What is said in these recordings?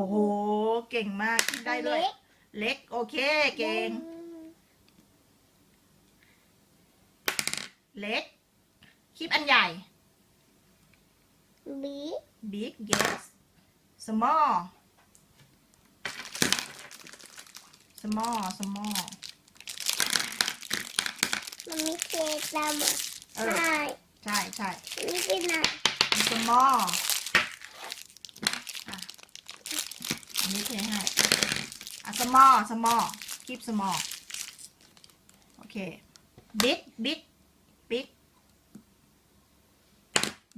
อ้โห เก่งมากคิดได้ด้วยเล็ก โอเค เก่ง เล็ก คลิปอันใหญ่บี big yes small small small มันมีเคดำอะเออใช่ใช่ใช่นี่เป็นอะไร small อะ อันนี้เทให้อะ small small keep small โอเค big big big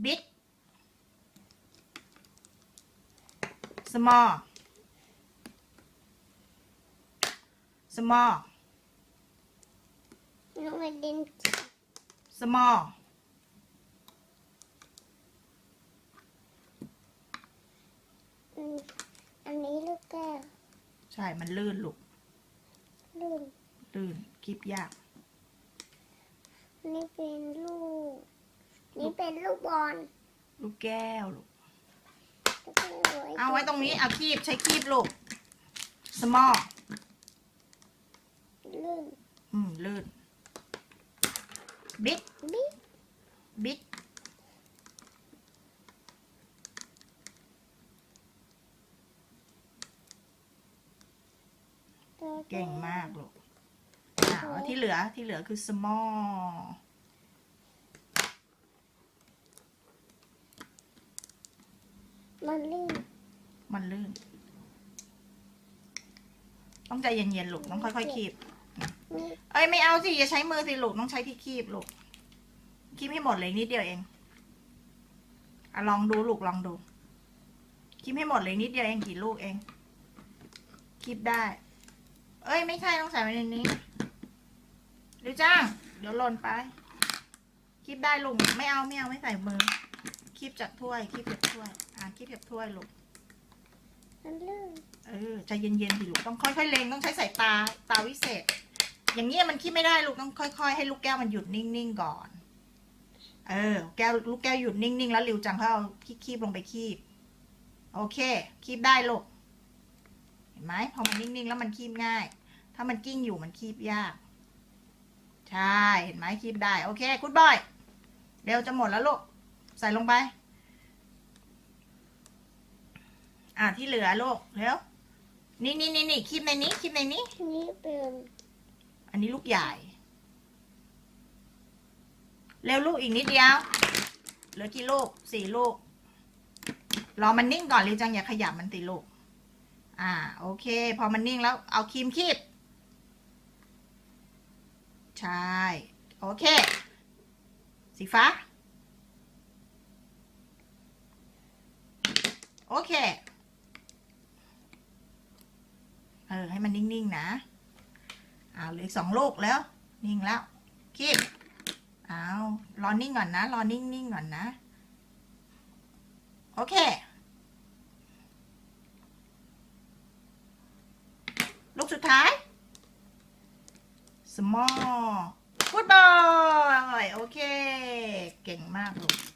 big small small น้องมาดิน small อืมอันนี้ลูกแก้ว ใช่มันลื่นลูกลื่นลื่นคลิปยาก นี่เป็นลูก นี่เป็นลูกบอล ลูกแก้วลูกแล้วก็เอาไว้ตรงนี้เอาคีบใช้คีบลูก small ลื่น อืม ลื่น big บิ๊ก big ตัว เก่งมากลูกอ่าแล้วที่เหลือที่เหลือคือ small มันลื่นมันลื่น ต้องใจเย็นๆลูกต้องค่อยๆคีบนี่เอ้ยไม่เอาสิอย่าใช้มือสิลูกต้องใช้ที่คีบลูกคีบให้หมดเลยนิดเดียวเองอะลองดูลูกลองดูคีบให้หมดเลยนิดเดียวเองกี่ลูกเองคีบได้เอ้ ยไม่ใช่ต้องใส่ไว้ในนี้เดี๋ยวจ้าง เดี๋ยวหล่นไปคีบได้ลูกไม่เอาไม่เอาไม่ใส่มือคีบจากถ้วยคีบจากถ้วย อ่าคีบจากถ้วยลูกมันลื่นเออใจเย็นๆสิลูกต้องค่อยๆเล็งต้องใช้สายตาตาวิเศษ อย่างเงี้ยมันคีบไม่ได้ลูกต้องค่อยๆ ให้ลูกแก้วมันหยุดนิ่งๆก่อน เออ แก้วลูกแก้วหยุดนิ่งๆแล้วริวจังเขาเอาคีบๆลงไปคีบ โอเค คีบได้ลูกเห็นไหมพอมันนิ่งๆแล้วมันคีบง่าย ถ้ามันกิ้งอยู่มันคีบยาก ใช่ เห็นไหมคีบได้ โอเคคุณบอย เร็วจะหมดแล้วลูก ใส่ลงไป อะที่เหลือลูกเร็ว นี่นี่นี่นี่คลิปในนี้คลิปในนี้ นี่เป็นอันนี้ลูกใหญ่ เร็วลูกอีกนิดเดียว เหลือกี่ลูกสี่ลูก รอมันนิ่งก่อนลิวจังอย่าขยับมันติลูก อ่า โอเค พอมันนิ่งแล้วเอาครีมคีบ ใช่ โอเค สีฟ้า โอเค เออ ให้มันนิ่ง ๆ นะเอาเหลืออกสองลูกแล้ว นิ่งแล้วคีบเอารอนิ่งก่อนนะ รอนิ่ง ๆ ก่อนนะ โอเค ลูกสุดท้าย small good boy โอเค เก่งมากลูก